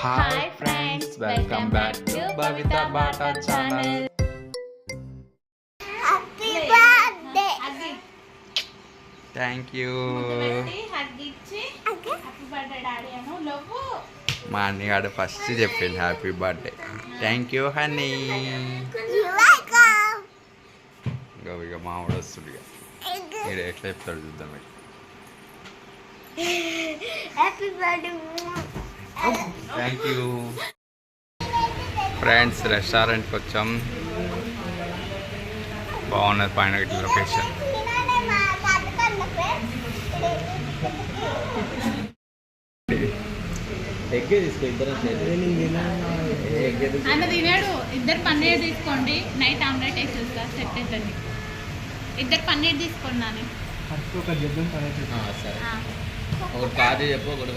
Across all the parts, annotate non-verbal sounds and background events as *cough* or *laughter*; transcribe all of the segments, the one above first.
Hi friends welcome back to Bhavita Baata channel happy birthday thank you మా అన్నగాడు first చెప్పింది happy birthday thank you honey ఇంకా ఇక మామిడి వస్తుంది ఇక ఈడు ఎట్లా చెప్తాడు చూద్దాం. Happy birthday *laughs* thank you friends రెస్టారెంట్కి వచ్చాం. బాగున్నది పైన లొకేషన్ ఎగ్గే తీసుకో ఇద్దరం ఎగ్గే అన్న తినాడు ఇద్దరు పన్నీర్ తీసుకోండి. నైట్ ఆమ్లెట్ వేసేస్తా సెట్ అవుతుంది ఇద్దరు పన్నీర్ తీసుకోండి నాని. సరే. ఒకటి పార్టీ చెప్పు ఒకటి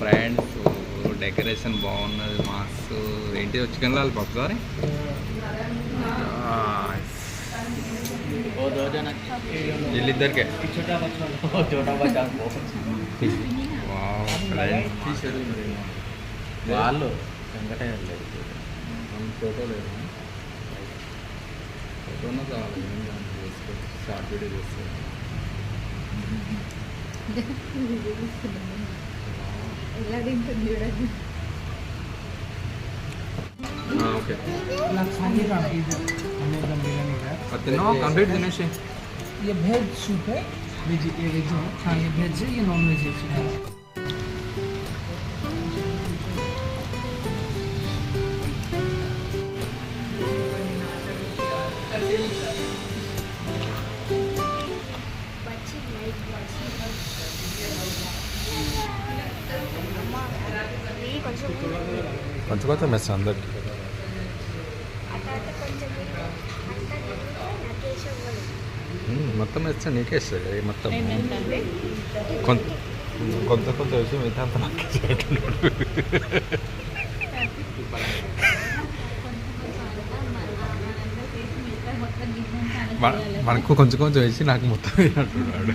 ఫ్రెండ్స్ డెకరేషన్ బాగున్నది మాస్ ఏంటి చికెన్ లాలి వీళ్ళిద్దరికే. వాళ్ళు వెంకటయ్య లేదు ఫోటో లేదు दोनों का अलग नहीं जानते इसको शॉर्ट वीडियो जैसे कंप्लीट दिनेश ये भेज सूप है, वेज ये वेज है हाँ ये भेज है, ये नॉन वेज है। కొంచెం కొంచెం మెస్ అందరికి మొత్తం వేస్తే నీకే ఇస్తుంది మొత్తం. కొంత కొంత కొంత వేసి మిగతా అంత నాకే మనకు కొంచెం కొంచెం వేసి నాకు మొత్తం వేసినట్టున్నాడు.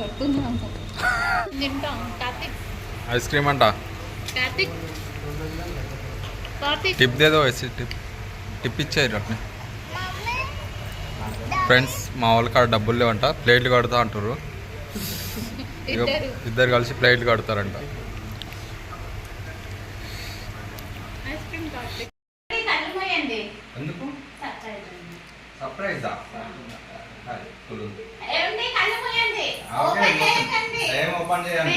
వస్తున్నాము తింటాం కార్తిక్ ఐస్ క్రీమ్ అంట? టిప్ దేదో వేసి టిప్ టిప్ అట్నే ఫ్రెండ్స్ మా వాళ్ళకి ఆడ డబ్బులు లేవంట ప్లేట్లు కడతా అంటారు ఇద్దరు కలిసి ప్లేట్లు కడతారంట. ఎందుకు? సర్ప్రైజా ఏం ఓపెన్ చేయండి?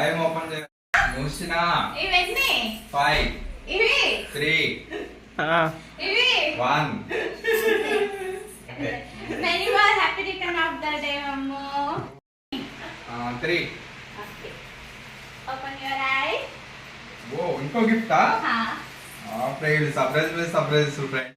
ఏం ఓపెన్ చేయ? మూసిన ఇవన్నీ ఫైవ్ ఇవి? త్రీ ఇవి? One many war happy return of the day అమ్మో. Three open your eye oh ఇంకో గిఫ్టా హా. Surprise surprise surprise friend